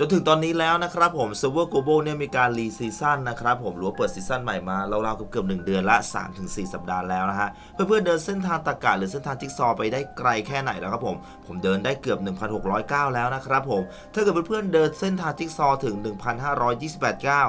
จนถึงตอนนี้แล้วนะครับผม Server Global เนี่ยมีการรีซีซั่นนะครับผมหรือว่าเปิดซีซั่นใหม่มาเราวๆเกือบๆหนึ่งเดือนละ 3-4 สัปดาห์แล้วนะฮะ เพื่อนๆเดินเส้นทางตะกะหรือเส้นทางจิ๊กซอว์ไปได้ไกลแค่ไหนแล้วครับผม ผมเดินได้เกือบ 1,609 แล้วนะครับผม ถ้าเกิดเพื่อนๆเดินเส้นทางจิ๊กซอว์ถึง 1,528ก้าว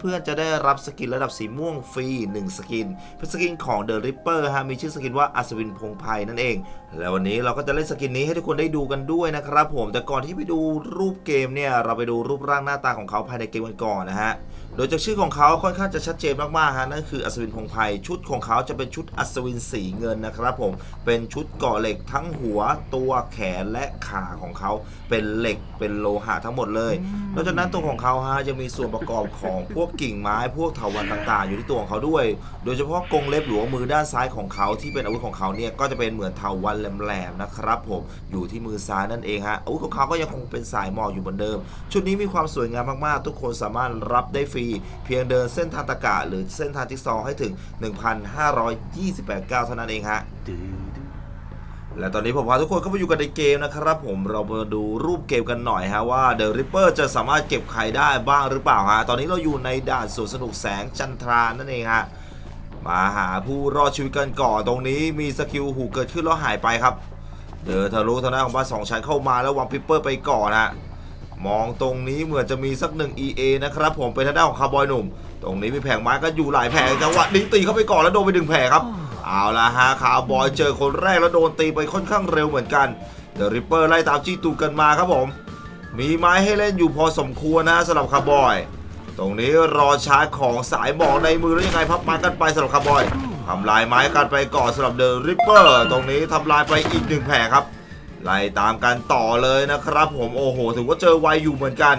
เพื่อนๆจะได้รับสกินระดับสีม่วงฟรี 1 สกิน เป็นสกินของ The Ripper ฮะมีชื่อสกินว่าอัศวินพงไพรนั่นเอง แล้ววันนี้เราก็จะเล่นสกินนี้ให้ทุกคนได้ดูกันด้วยนะครับผมแต่ก่อนที่ไปดูรูปเกมเนี่ยเราไปดูรูปร่างหน้าตาของเขาภายในเกมกันก่อนนะฮะโดยจากชื่อของเขาค่อนข้างจะชัดเจนมากๆฮะนั่นคืออัศวินพงไพรชุดของเขาจะเป็นชุดอัศวินสีเงินนะครับผมเป็นชุดเกราะเหล็กทั้งหัวตัวแขนและขาของเขาเป็นเหล็กเป็นโลหะทั้งหมดเลยนอกจากนั้นตัวของเขาฮะยังมีส่วนประกอบของพวกกิ่งไม้พวกเถาวัลย์ต่างๆ อยู่ที่ตัวของเขาด้วย โดยเฉพาะกรงเล็บหรือว่ามือด้านซ้ายของเขาที่เป็นอาวุธของเขาเนี่ยก็จะเป็นเหมือนเถาวัลย์แหลมๆนะครับผมอยู่ที่มือซ้ายนั่นเองฮะอาวุธของเขาก็ยังคงเป็นสายหมอกอยู่เหมือนเดิม ชุดนี้มีความสวยงามมากๆ ทุกคนสามารถรับได้ฟรี เพียงเดินเส้นทางตะกะหรือเส้นทางจิ๊กซอว์ให้ถึง 1,528ก้าวเท่านั้นเองฮะ และตอนนี้ผมพาทุกคนเข้าไปอยู่กันในเกมนะครับผมเรามาดูรูปเกมกันหน่อยฮะว่า The Ripper จะสามารถเก็บใครได้บ้างหรือเปล่าฮะตอนนี้เราอยู่ในด่านสวนสนุกแสงจันทรานั่นเองฮะมาหาผู้รอดชีวิตกันก่อนตรงนี้มีสกิลหูเกิดขึ้นแล้วหายไปครับ เดินทะลุทางด้านของบ้านสองชั้นเข้ามาแล้ววางพิปเปอร์ไปก่อนฮะมองตรงนี้เหมือนจะมีสักหนึ่ง EA นะครับผมเป็นทางด้านของคาร์บอยหนุ่ม ตรงนี้มีแผงไม้ก็อยู่หลายแผงจังหวะนี้ตีเข้าไปก่อนแล้วโดนไปดึงแผงครับ เอาละฮะคาร์บอยเจอคนแรกแล้วโดนตีไปค่อนข้างเร็วเหมือนกันเดอะริปเปอร์ไล่ตามจี้ตูกันมาครับผม มีไม้ให้เล่นอยู่พอสมควรนะสำหรับคาร์บอย ตรงนี้รอชาร์จของสายหมอกในมือแล้วยังไงพับมากันไปสำหรับคาร์บอยทำลายไม้กันไปก่อนสำหรับเดอะริปเปอร์ตรงนี้ทำลายไปอีกหนึ่งแผลครับไล่ตามกันต่อเลยนะครับผมโอ้โหถือว่าเจอไวอยู่เหมือนกัน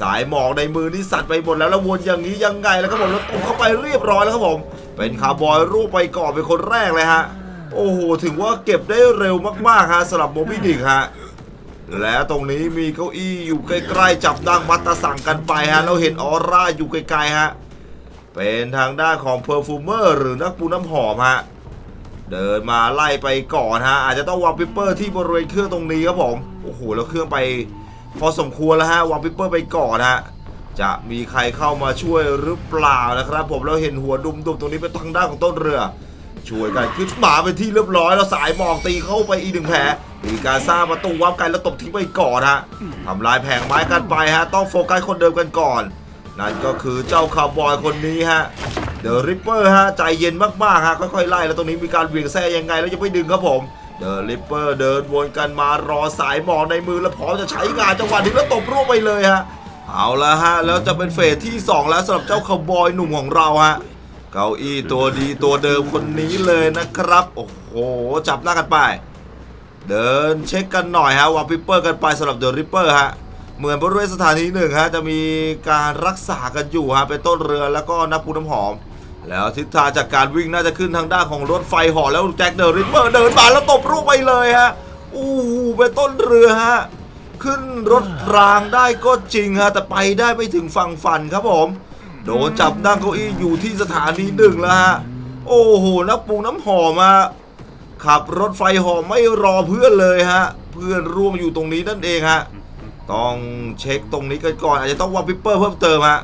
สายหมอกในมือนี่สั่นไปหมดแล้วแล้ววนอย่างนี้ยังไงแล้วครับผมแล้วตบเข้าไปเรียบร้อยแล้วครับผม เป็นคาร์บอยรูปไปก่อนเป็นคนแรกเลยฮะ โอ้โหถึงว่าเก็บได้เร็วมากๆฮะสำหรับโมบิดิกฮะและตรงนี้มีเก้าอี้อยู่ใกล้ๆจับดังมัตตะสั่งกันไปฮะเราเห็นออร่าอยู่ไกลๆฮะเป็นทางด้านของเพอร์ฟูเมอร์หรือนักปูน้ำหอมฮะเดินมาไล่ไปก่อนฮะอาจจะต้องวางปิปเปอร์ที่บริเวณเครื่องตรงนี้ครับผมโอ้โหแล้วเครื่องไปพอสมควรแล้วฮะวางปิปเปอร์ไปก่อนฮะ จะมีใครเข้ามาช่วยหรือเปล่านะครับ ผมเราเห็นหัวดุมๆตรงนี้เป็นทางด้านของต้นเรือ ช่วยกันขึ้นมาเป็นที่เรียบร้อยแล้วสายมอกตีเข้าไปอีกหนึ่งแผลมีการสร้างประตูวับกันแล้วตบทิ้งไปก่อนฮะทำลายแผงไม้กันไปฮะต้องโฟกัสคนเดิมกันก่อน นั่นก็คือเจ้าคาวบอยคนนี้ฮะเดอะริปเปอร์ฮะใจเย็นมากๆฮะค่อยๆไล่แล้วตรงนี้มีการเวียงแซ่ยังไงแล้วยังไม่ดึงครับผมเดอะริปเปอร์เดินวนกันมารอสายหมอในมือแล้วพร้อมจะใช้งานจังหวะนี้แล้วตบร่วงไปเลยฮะ เอาละฮะ แล้วจะเป็นเฟสที่ 2 แล้วสำหรับเจ้าคาวบอยหนุ่มของเราฮะ เก้าอี้ตัวดีตัวเดิมคนนี้เลยนะครับ โอ้โห จับหน้ากันไป เดินเช็คกันหน่อยฮะวางพิปเปอร์กันไปสำหรับเดอะริปเปอร์ฮะ เหมือนบริเวณสถานีหนึ่งฮะ จะมีการรักษากันอยู่ฮะ เป็นต้นเรือแล้วก็นักปูน้ำหอม แล้วทิศทางจากการวิ่งน่าจะขึ้นทางด้านของรถไฟเหอแล้วแจ็คเดอะริปเปอร์เดินมาแล้วตบรูปไปเลยฮะอู้เป็นต้นเรือฮะ ขึ้นรถรางได้ก็จริงฮะแต่ไปได้ไม่ถึงฝั่งฝันครับผม โดนจับนั่งเก้าอี้อยู่ที่สถานีหนึ่งแล้วฮะโอ้โหนักปูน้ำหอมฮะขับรถไฟหอมไม่รอเพื่อนเลยฮะ เพื่อนร่วมอยู่ตรงนี้นั่นเองฮะต้องเช็คตรงนี้กันก่อนอาจจะต้องวางพิปเปอร์เพิ่มเติมฮะ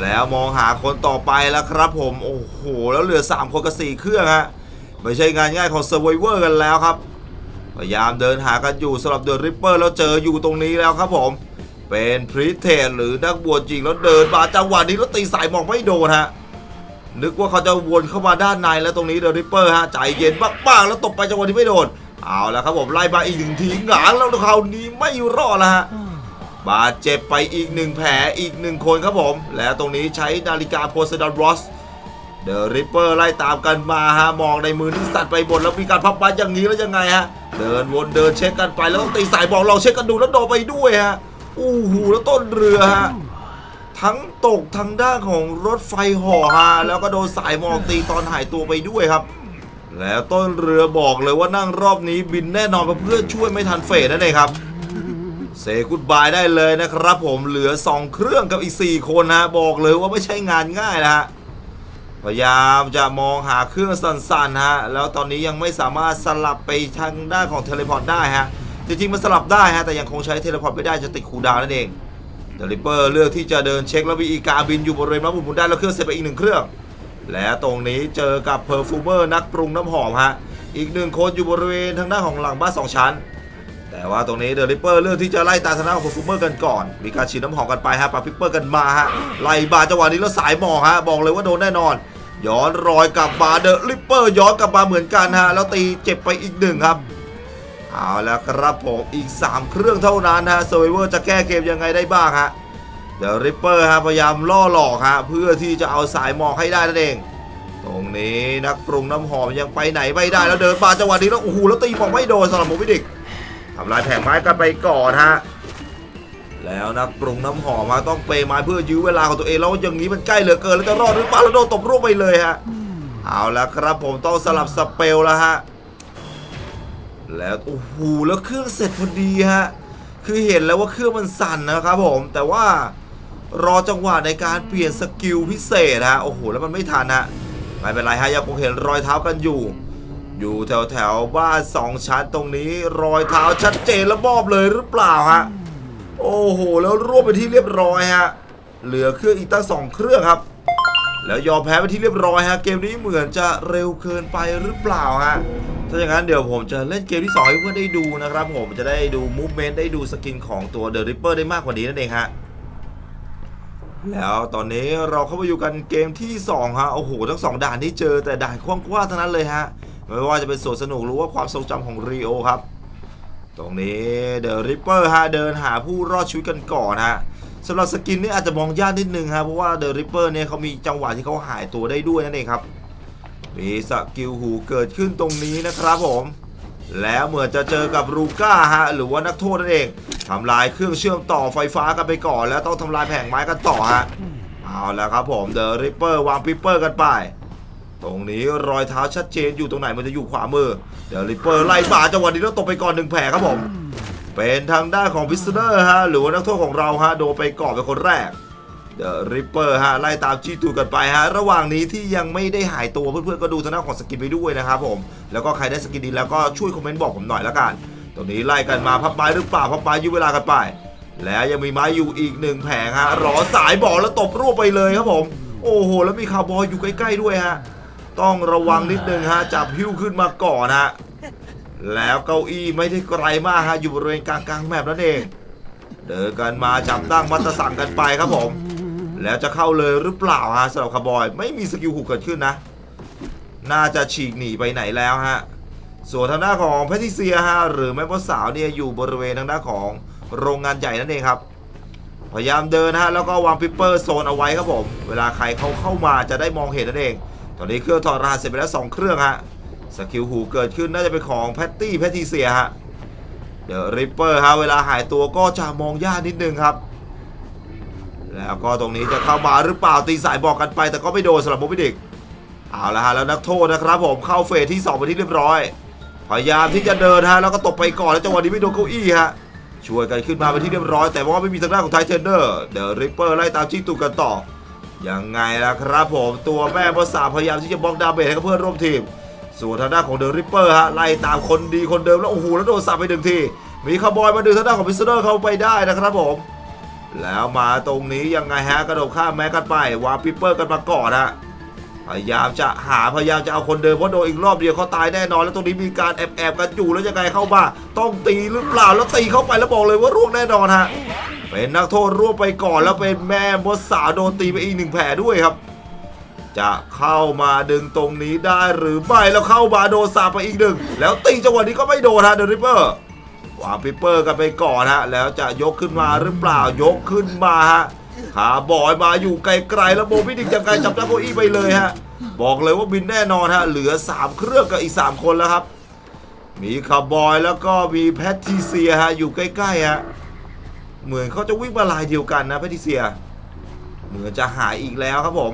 แล้วมองหาคนต่อไปแล้วครับผม โอ้โห แล้วเหลือ 3 คนกับ4เครื่องฮะ ไม่ใช่งานง่ายของ Survivor กันแล้วครับ พยายามเดินหากันอยู่สำหรับเดอะริปเปอร์แล้วเจออยู่ตรงนี้แล้วครับผม เป็นพรีเทนหรือนักบวชจริงแล้วเดินมาจังหวะนี้แล้วตีสายหมอกไม่โดนฮะนึกว่าเขาจะวนเข้ามาด้านในแล้วตรงนี้เดอะริปเปอร์ฮะใจเย็นมากๆแล้วตบไปจังหวะนี้ไม่โดนเอาละครับผมไล่มาอีกหนึ่งทีหงางแล้วคราวนี้ไม่รอดแล้วฮะบาดเจ็บไปอีกหนึ่งแผลอีกหนึ่งคนครับผม แล้วตรงนี้ใช้นาฬิกาโพสดอนรอส เดอะริปเปอร์ไล่ตามกันมาฮะมองในมือที่สั่นไปหมดแล้วมีการพับบัตอย่างนี้แล้วยังไงฮะ เดินวนเดินเช็คกันไปแล้วต้องตีสายบอกลองเช็คกันดูแล้วโดนไปด้วยฮะอู้หูแล้วต้นเรือฮะทั้งตกทางด้านของรถไฟห่อฮาแล้วก็โดนสายหมอกตีตอนหายตัวไปด้วยครับ แล้วต้นเรือบอกเลยว่านั่งรอบนี้บินแน่นอนเพื่อช่วยไม่ทันเฟสนั่นเองครับเซกุดบายได้เลยนะครับผมเหลือ 2 เครื่องกับอีก 4 คนนะบอกเลยว่าไม่ใช่งานง่ายนะฮะ พยายามจะมองหาเครื่องสั่นๆฮะแล้วตอนนี้ยังไม่สามารถสลับไปทางด้านของเทเลพอร์ตได้ฮะจริงๆมันสลับได้ฮะแต่ยังคงใช้เทเลพอร์ตไม่ได้จะติดคูดาวนั่นเองเดลิเปอร์เลือกที่จะเดินเช็คแล้วมีอีกาบินอยู่บริเวณม้าหมุนหมุนได้แล้วเครื่องเสร็จไปอีกหนึ่งเครื่อง และตรงนี้เจอกับเพอร์ฟูเมอร์นักปรุงน้ำหอมฮะอีกหนึ่งคนอยู่บริเวณทางด้านของหลังบ้านสองชั้น แต่ว่าตรงนี้เดลิปเปอร์เลือกที่จะไล่ตามทาของเพอร์ฟูเมอร์กันก่อน มีการฉีดน้ำหอมกันไปฮะปาพิปเปอร์กันมาฮะไล่บาจังหวะนี้แล้วสายหมอกฮะบอกเลยว่าโดนแน่นอน ย้อนรอยกลับมาเดลิปเปอร์ย้อนกลับมาเหมือนกันฮะแล้วตีเจ็บไปอีกหนึ่งครับเอาแล้วครับผมอีก 3 เครื่องเท่านั้นฮะเซอร์เวอร์จะแก้เกมยังไงได้บ้างฮะเดี๋ยวริปเปอร์ฮะพยายามล่อหลอกฮะเพื่อที่จะเอาสายหมอกให้ได้นั่นเอง ตรงนี้นักปรุงน้ำหอมยังไปไหนไม่ได้แล้วเดินมาจังหวะนี้แล้วโอ้โหแล้วตีหมอกไม่โดนสำหรับโมบิดิกำลายแผงไม้กันไปก่อนฮะแล้วนักปรุงน้ำหอมมาต้องเปย์ไม้เพื่อยื้อเวลาของตัวเองแล้วอย่างนี้มันใกล้เหลือเกินแล้วจะรอดหรือเปล่าแล้วโดนตบร่วงไปเลยฮะเอาละครับผมต้องสลับสเปลแล้วฮะแล้วโอ้โหแล้วเครื่องเสร็จพอดีฮะคือเห็นแล้วว่าเครื่องมันสั่นนะครับผมแต่ว่ารอจังหวะในการเปลี่ยนสกิลพิเศษฮะโอ้โหแล้วมันไม่ทันฮะไม่เป็นไรฮะยังคงเห็นรอยเท้ากันอยู่ อยู่แถวแถวบ้านสองชั้นตรงนี้รอยเท้าชัดเจนแล้วมอบเลยหรือเปล่าฮะโอ้โห แล้วรวบไปที่เรียบร้อยฮะเหลือเครื่องอีกตั้งสองเครื่องครับ แล้วยอมแพ้ไปที่เรียบร้อยฮะเกมนี้เหมือนจะเร็วเกินไปหรือเปล่าฮะถ้าอย่างนั้นเดี๋ยวผมจะเล่นเกมที่2ให้เพื่อนได้ดูนะครับ ผมจะได้ดูมูฟเมนต์ได้ดูสกินของตัวเดอะริปเปอร์ได้มากกว่านี้นั่นเองฮะแล้วตอนนี้เราเข้ามาอยู่กันเกมที่2ฮะโอ้โหทั้ง2ด่านที่เจอแต่ด่านกว้างๆทั้งนั้นเลยฮะ ไม่ว่าจะเป็นสวนสนุกหรือว่าความทรงจำของรีโอครับ ตรงนี้เดอะริปเปอร์ฮะเดินหาผู้รอดชีวิตกันก่อนฮะสำหรับสกินนี่อาจจะมองยากนิดนึงฮะเพราะว่าเดอะริปเปอร์เนี่ยเขามีจังหวะที่เขาหายตัวได้ด้วยนั่นเองครับมีสกิลหูเกิดขึ้นตรงนี้นะครับผม แล้วเหมือนจะเจอกับรูก้าฮะหรือว่านักโทษนั่นเองทำลายเครื่องเชื่อมต่อไฟฟ้ากันไปก่อน แล้วต้องทำลายแผงไม้กันต่อฮะเอาแล้วครับผมเดอะริปเปอร์วางปิปเปอร์กันไป ตรงนี้รอยเท้าชัดเจนอยู่ตรงไหนมันจะอยู่ขวามือ เดี๋ยวริปเปอร์ไล่บาจังหวะนี้แล้วตกไปก่อนหนึ่งแผลครับผม เป็นทางด้านของพิสเนอร์ฮะหรือว่านักโทษของเราฮะโดนไปก่อนเป็นคนแรกเดอะริปเปอร์ฮะไล่ตามจี้ตูกันไปฮะระหว่างนี้ที่ยังไม่ได้หายตัวเพื่อนๆก็ดูทางด้านของสกินไปด้วยนะครับผม แล้วก็ใครได้สกินดีแล้วก็ช่วยคอมเมนต์บอกผมหน่อยละกัน ตรงนี้ไล่กันมาพับไม้หรือเปล่าพับไม้ยื้อเวลากันไป แล้วยังมีไม้อยู่อีกหนึ่งแผงฮะรอสายบอกแล้วตบรวบไปเลยครับผม โอ้โห แล้วมีคาร์บอยอยู่ใกล้ๆด้วยฮะ ต้องระวังนิดนึงฮะจับหิ้วขึ้นมาก่อนฮะแล้วเก้าอี้ไม่ได้ไกลมากฮะอยู่บริเวณกลางกลางแมปนั่นเองเดินกันมาจับตั้งมัตสั่งกันไปครับผม แล้วจะเข้าเลยหรือเปล่าฮะสำหรับคาร์บอยไม่มีสกิลหูเกิดขึ้นนะ น่าจะฉีกหนีไปไหนแล้วฮะส่วนทางด้านของแพทริเซียฮะหรือแม่พ่อสาวเนี่ยอยู่บริเวณทางด้านของโรงงานใหญ่นั่นเองครับ พยายามเดินฮะแล้วก็วางพิปเปอร์โซนเอาไว้ครับผม เวลาใครเขาเข้ามาจะได้มองเห็นนั่นเอง ตอนนี้เครื่องถอดรหัสเสร็จไปแล้วสองเครื่องฮะสกิลหูเกิดขึ้นน่าจะเป็นของแพตตี้แพทิเซียฮะเดี๋ยวริปเปอร์ฮะเวลาหายตัวก็จะมองยากนิดนึงครับ แล้วก็ตรงนี้จะเข้ามาหรือเปล่าตีสายบอกกันไป แต่ก็ไม่โดนสำหรับโมบิดิกเอาละฮะแล้วนักโทษนะครับผมเข้าเฟสที่2ไปที่เรียบร้อย พยายามที่จะเดินฮะแล้วก็ตบไปก่อนแล้วจังหวะนี้ไม่โดนเก้าอี้ฮะช่วยกันขึ้นมาไปที่เรียบร้อย แต่ว่าไม่มีทางด้านของไทเทนเดอร์เดอะริปเปอร์ไล่ตามจี้ตูกันต่อ ยังไงล่ะครับผมตัวแม่ภาษาพยายามที่จะบล็อกดาเมจให้กับเพื่อนร่วมทีม ส่วนทางด้านของเดอะริปเปอร์ฮะไล่ตามคนดีคนเดิมแล้วโอ้โหแล้วโดนสับไปหนึ่งที มีคาร์บอยมาดึงทางด้านของพิสเตอร์เข้าไปได้นะครับผม แล้วมาตรงนี้ยังไงฮะกระโดดข้ามแม็กกันไปวางปิปเปอร์กันมาก่อนฮะพยายามจะหาพยายามจะเอาคนเดิมเพราะโดนอีกรอบเดียวเขาตายแน่นอนแล้วตรงนี้มีการแอบแอบกันอยู่แล้วยังไงเข้ามาต้องตีหรือเปล่าแล้วตีเข้าไปแล้วบอกเลยว่าร่วงแน่นอนฮะ เป็นนักโทษร่วงไปก่อนแล้วเป็นแม่มดสาวโดนตีไปอีกหนึ่งแผลด้วยครับ จะเข้ามาดึงตรงนี้ได้หรือไม่แล้วเข้ามาโดนสาไปอีกหนึ่งแล้วตีจังหวะนี้ก็ไม่โดนฮะเดอริปเปอร์วางปิปเปอร์กันไปก่อนฮะแล้วจะยกขึ้นมาหรือเปล่ายกขึ้นมาฮะขาบอยมาอยู่ไกลๆแล้วโบวิดิกยังไงจับได้โกอี้ไปเลยฮะบอกเลยว่าบินแน่นอนฮะเหลือ 3 เครื่องกับอีก 3 คนแล้วครับ มีคาร์บอยแล้วก็มีแพทริเซียฮะอยู่ใกล้ๆฮะ เหมือนเขาจะวิ่งมาลายเดียวกันนะแพทริเซีย เหมือนจะหายอีกแล้วครับผม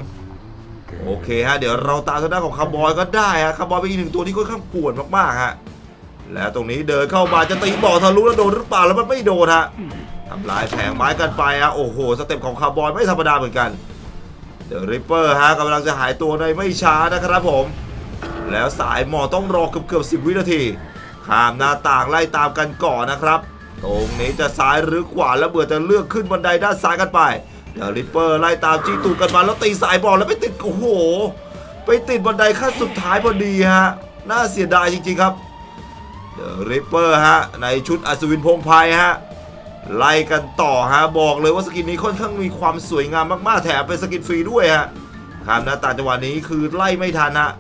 โอเคฮะ เดี๋ยวเราตามทางด้านของคาร์บอยก็ได้ฮะคาร์บอยเป็นอีกหนึ่งตัวที่ค่อนข้างป่วนมากๆฮะ แล้วตรงนี้เดินเข้ามาจะตีบอลทะลุแล้วโดนหรือเปล่าแล้วมันไม่โดนฮะทำลายแผงไม้กันไปฮะโอ้โหสเต็ปของคาร์บอยไม่ธรรมดาเหมือนกันเดอะริปเปอร์ฮะกำลังจะหายตัวในไม่ช้านะครับผม แล้วสายหมอต้องรอเกือบเกือบสิวินาทีข้ามหน้าต่างไล่ตามกันก่อนนะครับ ตรงนี้จะซ้ายหรือขวาแล้วเบื่อจะเลือกขึ้นบันไดด้านซ้ายกันไปเดี๋ยวริปเปอร์ไล่ตามจีตูกันมาแล้วตีสายบอลแล้วไปติดโอ้โห ไปติดบันไดขั้นสุดท้ายพอดีฮะน่าเสียดายจริงๆครับเดอะริปเปอร์ฮะในชุดอัศวินพงษ์ภัยฮะไล่กันต่อฮะบอกเลยว่าสกินนี้ค่อนข้างมีความสวยงามมากๆแถมเป็นสกินฟรีด้วยฮะข้ามหน้าต่างจังหวะนี้คือไล่ไม่ทันฮะ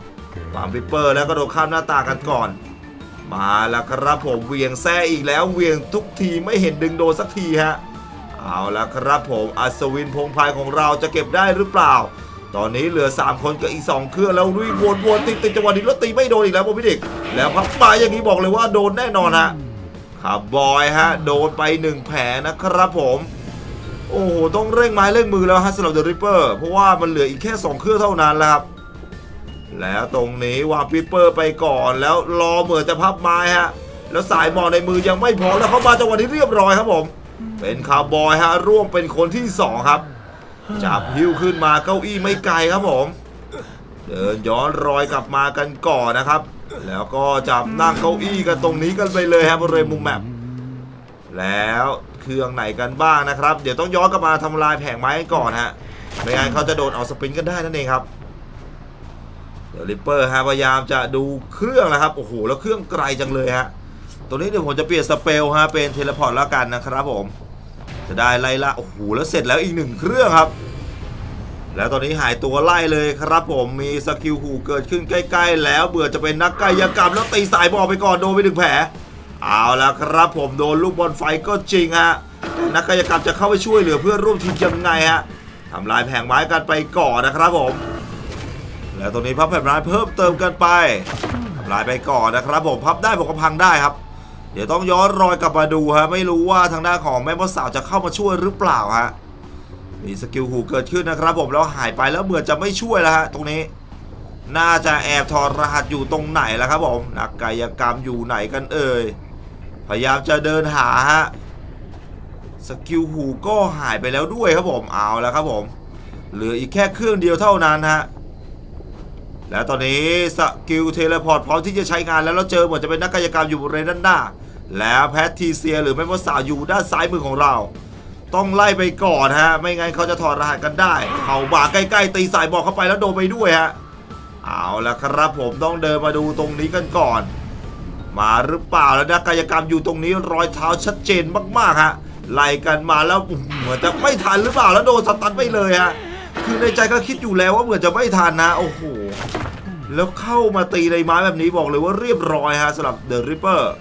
วางริปเปอร์แล้วก็โดดข้ามหน้าต่างกันก่อน มาแล้วครับผมเวียงแซ่อีกแล้วเวียงทุกทีไม่เห็นดึงโดนสักทีฮะเอาละครับผมอัศวินพงษ์ภัยของเราจะเก็บได้หรือเปล่า ตอนนี้เหลือ 3 คนกับอีก 2 เครื่องแล้ววิ่งวนๆติดติดจังหวะนี้แล้วตีไม่โดนอีกแล้วโมบิดิกแล้วพับมาอย่างนี้บอกเลยว่าโดนแน่นอนฮะขับบอยฮะโดนไป 1 แผลนะครับผมโอ้โหต้องเร่งไม้เร่งมือแล้วฮะสำหรับเดอะริปเปอร์เพราะว่ามันเหลืออีกแค่ 2 เครื่องเท่านั้นแล้วครับ แล้วตรงนี้วางปิปเปอร์ไปก่อนแล้วรอเหมือนจะพับไม้ฮะ แล้วสายหมอในมือยังไม่พร้อมแล้วเข้ามาจังหวะนี้เรียบร้อยครับผม เป็นคาร์บอยฮะร่วมเป็นคนที่สองครับ จับหิ้วขึ้นมาเก้าอี้ไม่ไกลครับผม เดินย้อนรอยกลับมากันก่อนนะครับ แล้วก็จับนั่งเก้าอี้กันตรงนี้กันไปเลยครับบริเวณมุมแมปแล้วเครื่องไหนกันบ้างนะครับ เดี๋ยวต้องย้อนกลับมาทำลายแผงไม้กันก่อนฮะไม่งั้นเขาจะโดนเอาสปรินต์กันได้นั่นเองครับ ดี๋ยวริปเปอร์ฮะพยายามจะดูเครื่องนะครับโอ้โหแล้วเครื่องไกลจังเลยฮะตัวนี้เดี๋ยวผมจะเปลี่ยนสเปลฮะเป็นเทเลพอร์ตแล้วกันนะครับผม จะได้ไล่ละโอ้โหแล้วเสร็จแล้วอีกหนึ่งเครื่องครับ แล้วตอนนี้หายตัวไล่เลยครับผมมีสกิลหูเกิดขึ้นใกล้ ๆ แล้วเบื่อจะเป็นนักกายกรรมแล้วตีสายบอลไปก่อนโดนไปหนึ่งแผลเอาละครับผมโดนลูกบอลไฟก็จริงฮะนักกายกรรมจะเข้าไปช่วยเหลือเพื่อนร่วมทีมยังไงฮะทำลายแผงไม้กันไปก่อนนะครับผม แล้วตรงนี้พับแผ่นไม้เพิ่มเติมกันไปลายไปก่อนนะครับ ผมพับได้ผมก็พังได้ครับ เดี๋ยวต้องย้อนรอยกลับมาดูฮะไม่รู้ว่าทางด้านของแม่มดสาวจะเข้ามาช่วยหรือเปล่าฮะมีสกิลหูเกิดขึ้นนะครับ ผมแล้วหายไปแล้วเหมือนจะไม่ช่วยแล้วฮะตรงนี้ น่าจะแอบถอดรหัสอยู่ตรงไหนแล้วครับผมนักกายกรรมอยู่ไหนกันเอ่ยพยายามจะเดินหาฮะสกิลหูก็หายไปแล้วด้วยครับผมเอาแล้วครับผมเหลืออีกแค่เครื่องเดียวเท่านั้นฮะ และตอนนี้สกิลเทเลพอร์ตพร้อมที่จะใช้งานแล้วเราเจอเหมือนจะเป็นนักกายกรรมอยู่บริเวณด้านหน้า แล้วแพททีเซียหรือแม่มดสาวอยู่ด้านซ้ายมือของเรา ต้องไล่ไปก่อนฮะ ไม่งั้นเขาจะถอดรหัสกันได้ เขาบ่าใกล้ๆตีสายบอกเข้าไปแล้วโดนไปด้วยฮะ เอาละครับผมต้องเดินมาดูตรงนี้กันก่อน มาหรือเปล่าแล้วนักกายกรรมอยู่ตรงนี้รอยเท้าชัดเจนมากๆฮะไล่กันมาแล้วเหมือนจะไม่ทันหรือเปล่าแล้วโดนสตันไปเลยฮะ คือในใจก็คิดอยู่แล้วว่าเหมือนจะไม่ทันนะ โอ้โห แล้วเข้ามาตีในไม้แบบนี้บอกเลยว่าเรียบร้อยฮะสำหรับเดอะริปเปอร์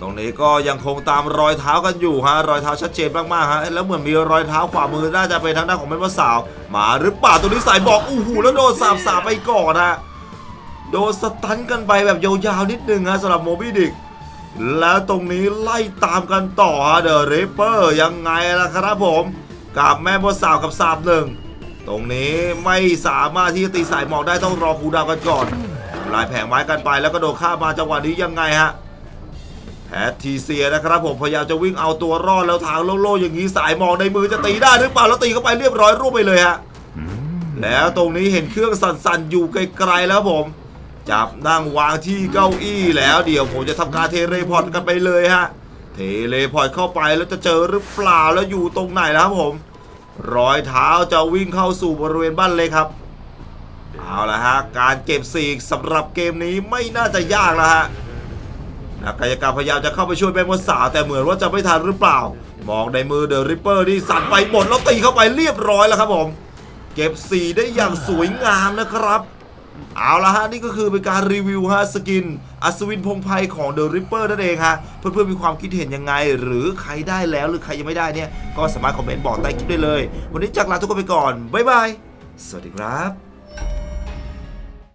ตรงนี้ก็ยังคงตามรอยเท้ากันอยู่ฮะรอยเท้าชัดเจนมากๆฮะแล้วเหมือนมีรอยเท้าขวามือน่าจะเป็นทางด้านของแม่นสาว มาหรือเปล่าตรงนี้สายบอกอู้หูแล้วโดนสาบสาบไปก่อนฮะโดนสตันกันไปแบบยาวๆนิดนึงฮะสำหรับโมบิดิกแล้วตรงนี้ไล่ตามกันต่อฮะเดอะเรเปอร์ยังไงล่ะครับผม กับแม่บดสาวกับสาบหนึ่ง ตรงนี้ไม่สามารถที่จะตีสายหมอกได้ต้องรอคูดาวกันก่อนลายแผงไม้กันไปแล้วก็โดดข้ามาจังหวะนี้ยังไงฮะแพททีเซียนะครับผมพยายามจะวิ่งเอาตัวรอดแล้วทางโล่งๆอย่างนี้สายหมอกในมือจะตีได้หรือเปล่าแล้วตีเข้าไปเรียบร้อยรูปไปเลยฮะแล้วตรงนี้เห็นเครื่องสั่นๆอยู่ไกลๆแล้วผม จับนั่งวางที่เก้าอี้แล้วเดี๋ยวผมจะทำการเทเลพอร์ตกันไปเลยฮะเทเลพอร์ตเข้าไปแล้วจะเจอหรือเปล่าแล้วอยู่ตรงไหนแล้วครับผม รอยเท้าจะวิ่งเข้าสู่บริเวณบ้านเลยครับ เอาละฮะ การเก็บสีกสำหรับเกมนี้ไม่น่าจะยากแล้วฮะนักกายกรรมพยายามจะเข้าไปช่วยแม่มดสาแต่เหมือนว่าจะไม่ทันหรือเปล่า มองในมือเดอะริปเปอร์นี่สั่นไปหมดแล้วตีเข้าไปเรียบร้อยแล้วครับผม เก็บสีได้อย่างสวยงามนะครับ เอาละฮะ นี่ก็คือเป็นการรีวิวฮะสกิน อัศวินพงไพของ The Ripper นั่นเองฮะ เพื่อนๆมีความคิดเห็นยังไง หรือใครได้แล้วหรือใครยังไม่ได้เนี่ย ก็สามารถคอมเมนต์บอกใต้คลิปได้เลย วันนี้จากลาทุกคนไปก่อน บ๊ายบาย สวัสดีครับ